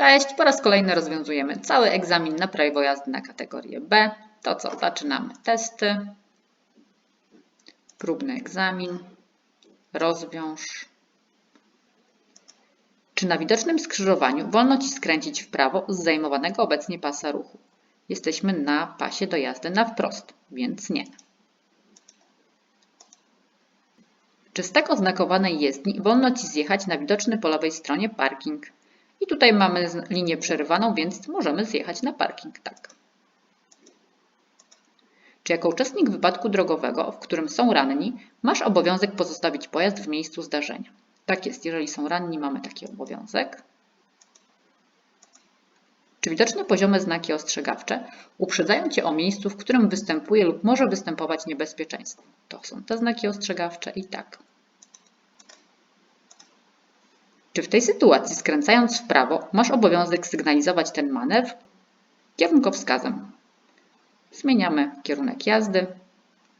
Cześć, po raz kolejny rozwiązujemy cały egzamin na prawo jazdy na kategorię B. To co, zaczynamy testy. Próbny egzamin. Rozwiąż. Czy na widocznym skrzyżowaniu wolno Ci skręcić w prawo z zajmowanego obecnie pasa ruchu? Jesteśmy na pasie do jazdy na wprost, więc nie. Czy z tak oznakowanej jezdni wolno Ci zjechać na widoczny po lewej stronie parking? I tutaj mamy linię przerywaną, więc możemy zjechać na parking, tak. Czy jako uczestnik wypadku drogowego, w którym są ranni, masz obowiązek pozostawić pojazd w miejscu zdarzenia? Tak jest, jeżeli są ranni, mamy taki obowiązek. Czy widoczne poziome znaki ostrzegawcze uprzedzają Cię o miejscu, w którym występuje lub może występować niebezpieczeństwo? To są te znaki ostrzegawcze i tak. Czy w tej sytuacji, skręcając w prawo, masz obowiązek sygnalizować ten manewr kierunkowskazem? Zmieniamy kierunek jazdy,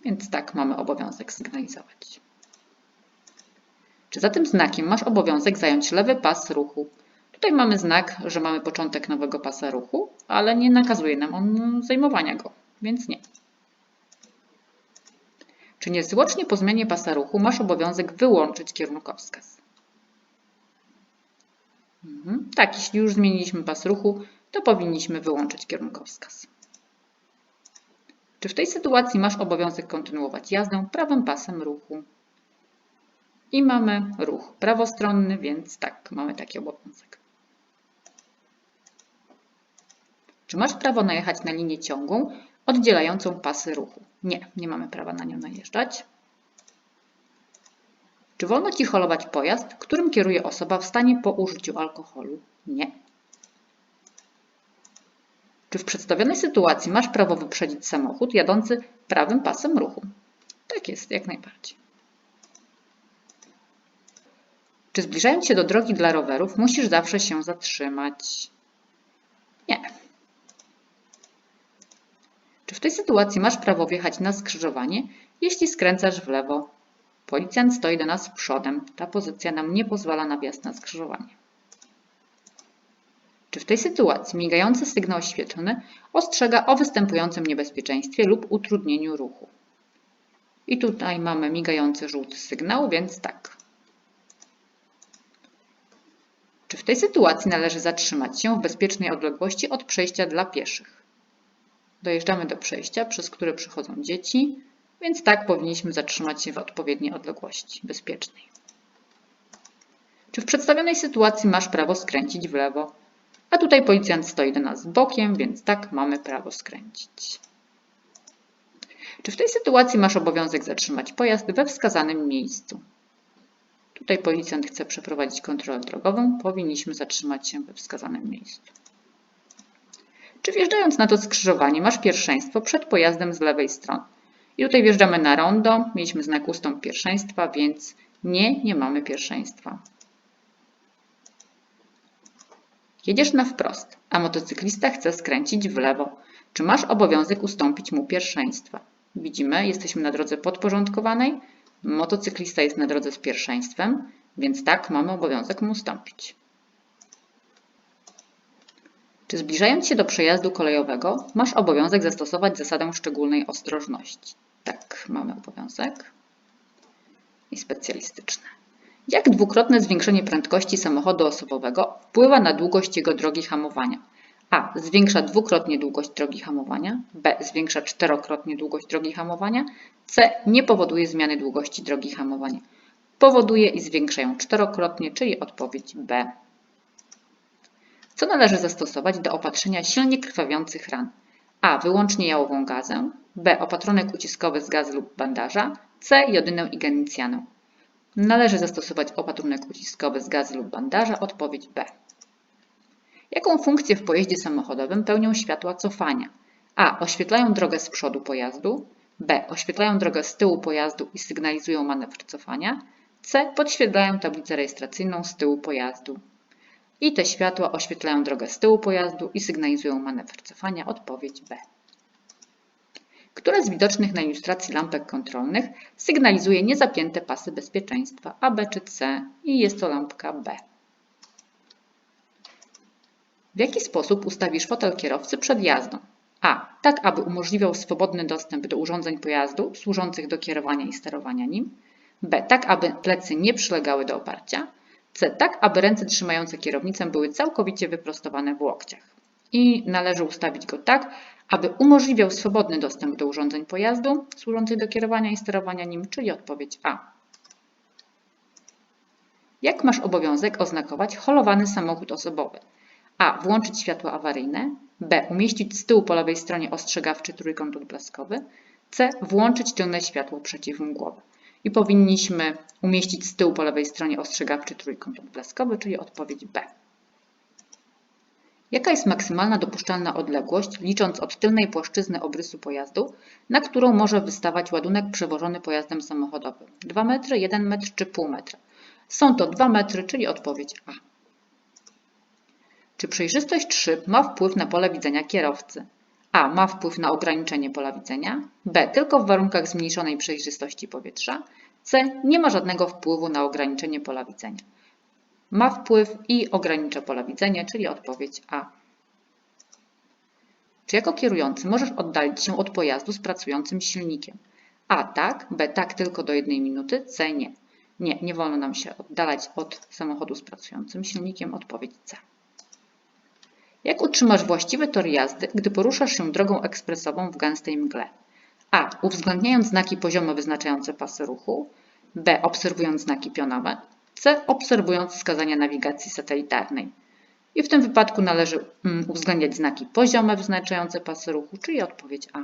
więc tak mamy obowiązek sygnalizować. Czy za tym znakiem masz obowiązek zająć lewy pas ruchu? Tutaj mamy znak, że mamy początek nowego pasa ruchu, ale nie nakazuje nam on zajmowania go, więc nie. Czy niezwłocznie po zmianie pasa ruchu masz obowiązek wyłączyć kierunkowskaz? Mhm. Tak, jeśli już zmieniliśmy pas ruchu, to powinniśmy wyłączyć kierunkowskaz. Czy w tej sytuacji masz obowiązek kontynuować jazdę prawym pasem ruchu? I mamy ruch prawostronny, więc tak, mamy taki obowiązek. Czy masz prawo najechać na linię ciągłą oddzielającą pasy ruchu? Nie, nie mamy prawa na nią najeżdżać. Czy wolno Ci holować pojazd, którym kieruje osoba w stanie po użyciu alkoholu? Nie. Czy w przedstawionej sytuacji masz prawo wyprzedzić samochód jadący prawym pasem ruchu? Tak jest, jak najbardziej. Czy zbliżając się do drogi dla rowerów, musisz zawsze się zatrzymać? Nie. Czy w tej sytuacji masz prawo wjechać na skrzyżowanie, jeśli skręcasz w lewo? Policjant stoi do nas przodem. Ta pozycja nam nie pozwala na wjazd na skrzyżowanie. Czy w tej sytuacji migający sygnał świetlny ostrzega o występującym niebezpieczeństwie lub utrudnieniu ruchu? I tutaj mamy migający żółty sygnał, więc tak. Czy w tej sytuacji należy zatrzymać się w bezpiecznej odległości od przejścia dla pieszych? Dojeżdżamy do przejścia, przez które przychodzą dzieci, więc tak powinniśmy zatrzymać się w odpowiedniej odległości bezpiecznej. Czy w przedstawionej sytuacji masz prawo skręcić w lewo? A tutaj policjant stoi do nas bokiem, więc tak mamy prawo skręcić. Czy w tej sytuacji masz obowiązek zatrzymać pojazd we wskazanym miejscu? Tutaj policjant chce przeprowadzić kontrolę drogową, powinniśmy zatrzymać się we wskazanym miejscu. Czy wjeżdżając na to skrzyżowanie masz pierwszeństwo przed pojazdem z lewej strony? I tutaj wjeżdżamy na rondo, mieliśmy znak ustąp pierwszeństwa, więc nie, nie mamy pierwszeństwa. Jedziesz na wprost, a motocyklista chce skręcić w lewo. Czy masz obowiązek ustąpić mu pierwszeństwa? Widzimy, jesteśmy na drodze podporządkowanej, motocyklista jest na drodze z pierwszeństwem, więc tak, mamy obowiązek mu ustąpić. Czy zbliżając się do przejazdu kolejowego, masz obowiązek zastosować zasadę szczególnej ostrożności? Tak, mamy obowiązek. I specjalistyczne. Jak dwukrotne zwiększenie prędkości samochodu osobowego wpływa na długość jego drogi hamowania? A. Zwiększa dwukrotnie długość drogi hamowania. B. Zwiększa czterokrotnie długość drogi hamowania. C. Nie powoduje zmiany długości drogi hamowania. Powoduje i zwiększa ją czterokrotnie, czyli odpowiedź B. Co należy zastosować do opatrzenia silnie krwawiących ran? A. Wyłącznie jałową gazę. B. Opatrunek uciskowy z gazy lub bandaża. C. Jodynę i genicjanę. Należy zastosować opatrunek uciskowy z gazy lub bandaża. Odpowiedź B. Jaką funkcję w pojeździe samochodowym pełnią światła cofania? A. Oświetlają drogę z przodu pojazdu. B. Oświetlają drogę z tyłu pojazdu i sygnalizują manewr cofania. C. Podświetlają tablicę rejestracyjną z tyłu pojazdu. I te światła oświetlają drogę z tyłu pojazdu i sygnalizują manewr cofania. Odpowiedź B. Które z widocznych na ilustracji lampek kontrolnych sygnalizuje niezapięte pasy bezpieczeństwa A, B czy C i jest to lampka B. W jaki sposób ustawisz fotel kierowcy przed jazdą? A. Tak, aby umożliwiał swobodny dostęp do urządzeń pojazdu służących do kierowania i sterowania nim. B. Tak, aby plecy nie przylegały do oparcia. C. Tak, aby ręce trzymające kierownicę były całkowicie wyprostowane w łokciach. I należy ustawić go tak, aby umożliwiał swobodny dostęp do urządzeń pojazdu służących do kierowania i sterowania nim, czyli odpowiedź A. Jak masz obowiązek oznakować holowany samochód osobowy? A. Włączyć światło awaryjne. B. Umieścić z tyłu po lewej stronie ostrzegawczy trójkąt odblaskowy. C. Włączyć tylne światło przeciwmgłowe. I powinniśmy umieścić z tyłu po lewej stronie ostrzegawczy trójkąt odblaskowy, czyli odpowiedź B. Jaka jest maksymalna dopuszczalna odległość, licząc od tylnej płaszczyzny obrysu pojazdu, na którą może wystawać ładunek przewożony pojazdem samochodowym? 2 metry, 1 metr czy pół metra? Są to 2 metry, czyli odpowiedź A. Czy przejrzystość szyb ma wpływ na pole widzenia kierowcy? A. Ma wpływ na ograniczenie pola widzenia. B. Tylko w warunkach zmniejszonej przejrzystości powietrza. C. Nie ma żadnego wpływu na ograniczenie pola widzenia. Ma wpływ i ogranicza pola widzenia, czyli odpowiedź A. Czy jako kierujący możesz oddalić się od pojazdu z pracującym silnikiem? A. Tak. B. Tak tylko do jednej minuty. C. Nie. Nie, nie wolno nam się oddalać od samochodu z pracującym silnikiem. Odpowiedź C. Jak utrzymasz właściwy tor jazdy, gdy poruszasz się drogą ekspresową w gęstej mgle? A. Uwzględniając znaki poziome wyznaczające pasy ruchu. B. Obserwując znaki pionowe. C. Obserwując wskazania nawigacji satelitarnej. I w tym wypadku należy mm, uwzględniać znaki poziome wyznaczające pasy ruchu, czyli odpowiedź A.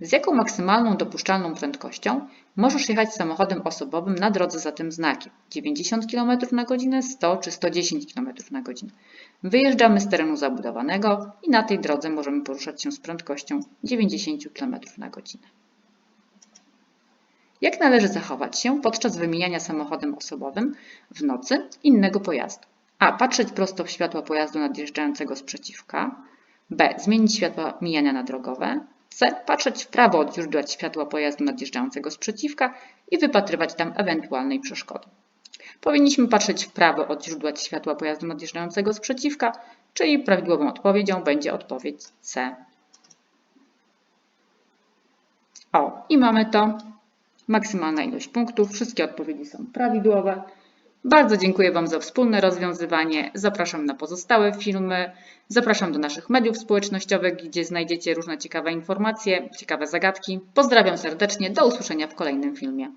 Z jaką maksymalną dopuszczalną prędkością możesz jechać samochodem osobowym na drodze za tym znakiem? 90 km na godzinę, 100 czy 110 km na godzinę. Wyjeżdżamy z terenu zabudowanego i na tej drodze możemy poruszać się z prędkością 90 km na godzinę. Jak należy zachować się podczas wymieniania samochodem osobowym w nocy innego pojazdu? A. Patrzeć prosto w światła pojazdu nadjeżdżającego z przeciwka. B. Zmienić światła mijania na drogowe. C. Patrzeć w prawo od źródła światła pojazdu nadjeżdżającego z przeciwka i wypatrywać tam ewentualnej przeszkody. Powinniśmy patrzeć w prawo od źródła światła pojazdu nadjeżdżającego z przeciwka, czyli prawidłową odpowiedzią będzie odpowiedź C. O, i mamy to. Maksymalna ilość punktów. Wszystkie odpowiedzi są prawidłowe. Bardzo dziękuję Wam za wspólne rozwiązywanie. Zapraszam na pozostałe filmy. Zapraszam do naszych mediów społecznościowych, gdzie znajdziecie różne ciekawe informacje, ciekawe zagadki. Pozdrawiam serdecznie. Do usłyszenia w kolejnym filmie.